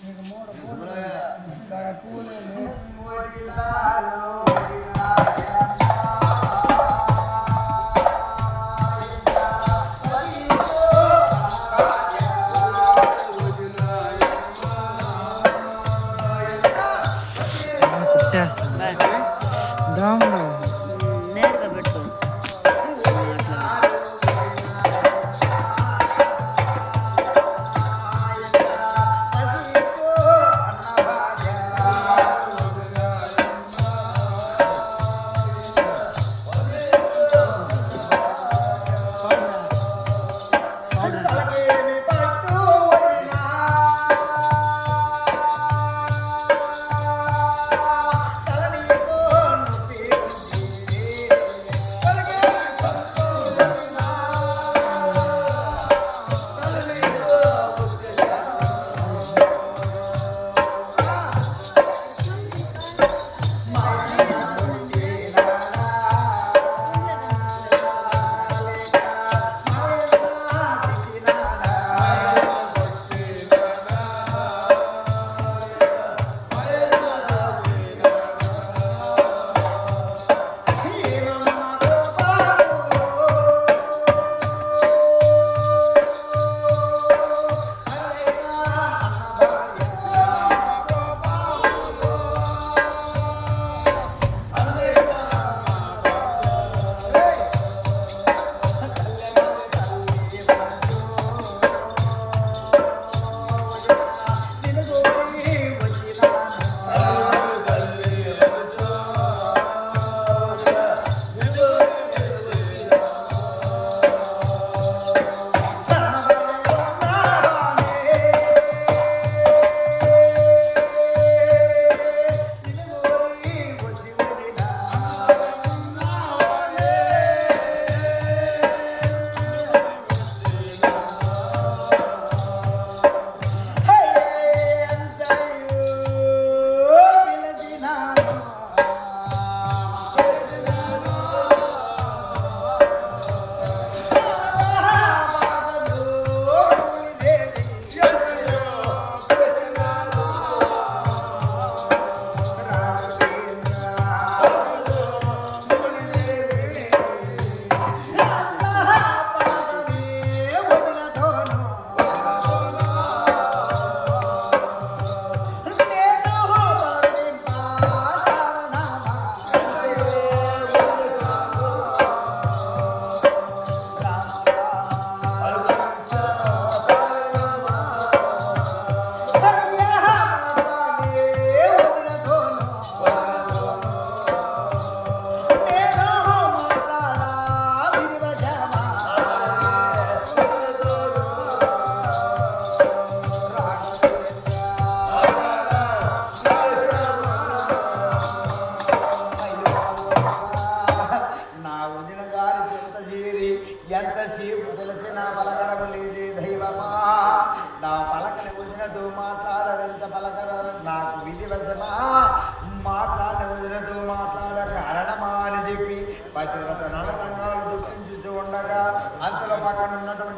నీకు మూడు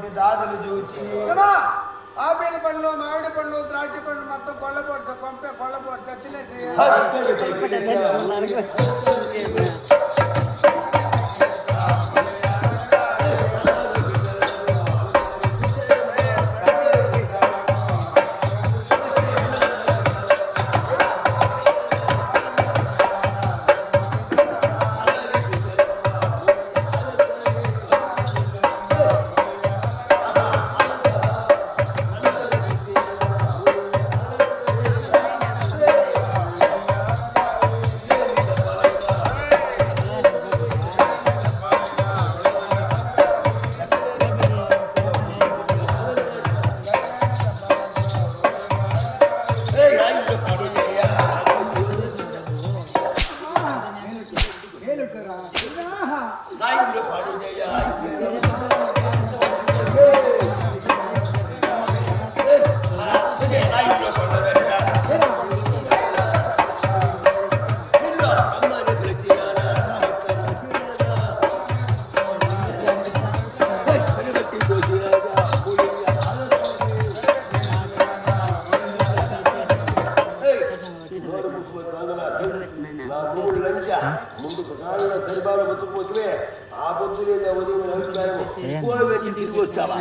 ఉన్నటువంటి దాదులు చూచి ఆపిల్ పండ్లు మామిడి పండ్లు ద్రాక్ష పండ్లు మొత్తం కొల్ల పొడచ కొంపే కొల్ల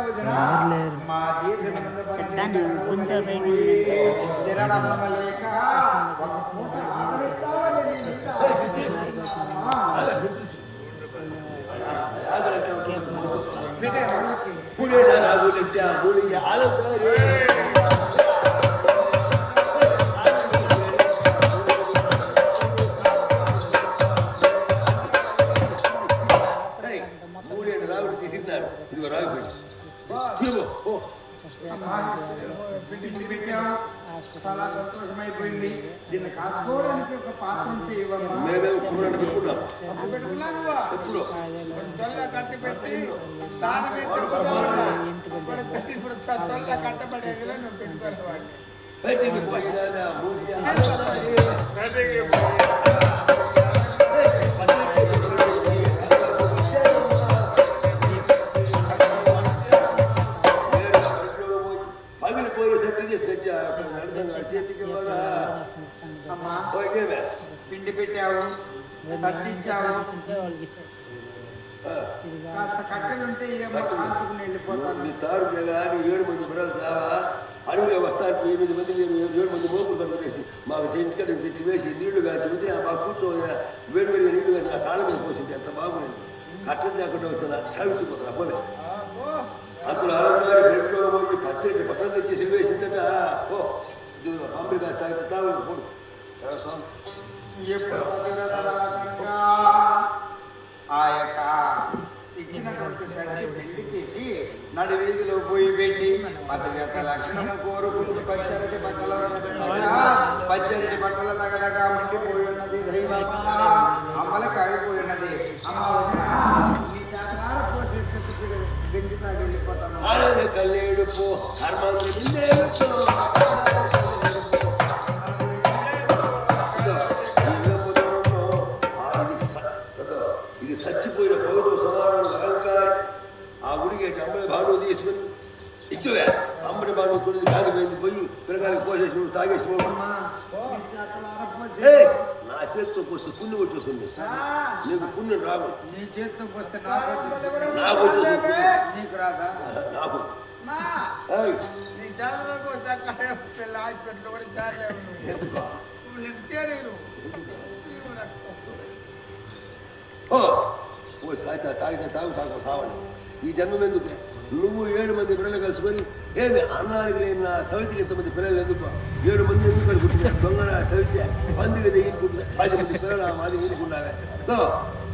వదినమ్మా, అన్నమార్య చెప్తాను, కొంచెం చాలా సంతోషమైపోయింది దీన్ని కాచుకోవడానికి ఒక పాత్ర ఉంటే తొల్ల కట్టి పెట్టి స్నానం పెట్టి ఇప్పుడు ఇప్పుడు తొల్ల కట్టబడేదిలో నువ్వు పెట్టుకోవాలి పిండి పెట్టావు సర్దించావు కాస్త కట్టెలు ఉంటే ఏమో కాల్చుకుని వెళ్ళిపోతాను నీ తాడు కానీ ఏడు మంది బిడ్డలు తావా అడవిలో వస్తాను ఎనిమిది మంది ఏడు మంది మోపులు మాకు ఇంటికి తెచ్చి వేసి నీళ్ళు కాచి వదిలి ఆ మాకు కూర్చోవద్దు వేడి వేడిగా నీళ్ళు కాచి నా కాళ్ళ మీద పోసింది. ఎంత బాగుంది. కట్టం లేకుండా వచ్చిన చవిటిపోతున్నా పోలే. అందులో అలంకారి పోయి పచ్చడి పక్కన తెచ్చేసి వేసిందట ఓ ఇది మామిడి కాస్త తాగితే తాగు పతివ్రతలాగా ఆ యొక్క ఇచ్చినటువంటి తీసి నడి పోయి పెట్టి పతివ్రత లక్షణము కోరుకుంటూ పచ్చరటి బట్టల పచ్చరటి బట్టల దగ్గరగా మండిపోయి ఉన్నది దైవమా అమ్మలకి ఆగిపోయి ఉన్నది. అమ్మ వదినా, నీ తాగి వెళ్ళిపోతాను భాడు కొద్ది కాగిపోయింది పోయి పిల్లగానికి పోసేసి తాగేసి నీ చేతితో పోస్తే పుణ్యం వచ్చేస్తుంది. నీకు పుణ్యం రాదు. నీ చేతితో పోస్తే నాకు వచ్చేస్తుంది నీకు రాదా? నాకు. ఓ తాగితే తాగు తాగు సావాలి ఈ జన్మం ఎందుకు? నువ్వు ఏడు మంది పిల్లలు కలుసుకొని ఏమి అన్నానికి లేని నా సవితికి ఎంతమంది పిల్లలు ఎందుకు? ఏడు మంది ఎందుకు పుట్టిన దొంగన సవితే? పందుగా తెగించుకుంటున్నా పది మంది పిల్లలు ఆ మాది ఎన్నుకున్నావే తో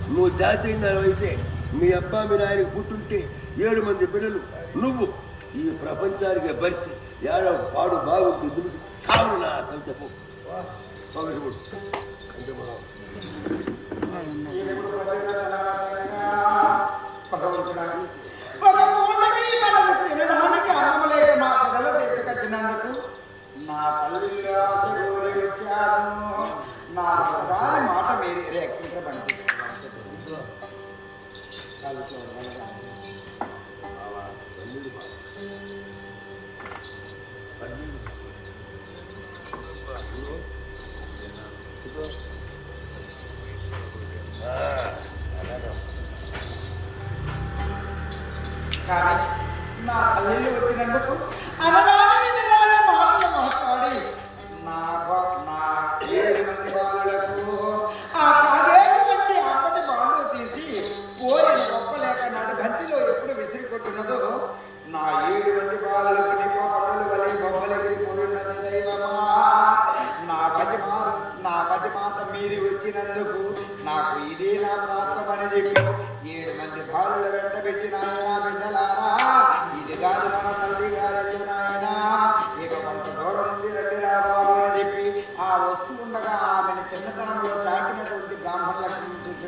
నువ్వు జాతి అయితే మీ అబ్బా మీ నాయనకి పుట్టుంటే ఏడు మంది బిడ్డలు నువ్వు ఈ ప్రపంచానికి భర్తీ. ఏడో పాడు బాగుంటుంది దుమికి చావు నా అంటే మనం భగవంతుడా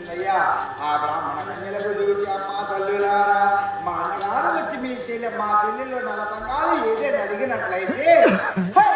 చూసిందయ్యా ఆ బ్రాహ్మణ కన్యలకు చూసి అమ్మ తల్లులారా మా అన్నగారు వచ్చి మీ చెల్లె మా చెల్లెల్లో నలతంగాలు ఏదైనా అడిగినట్లయితే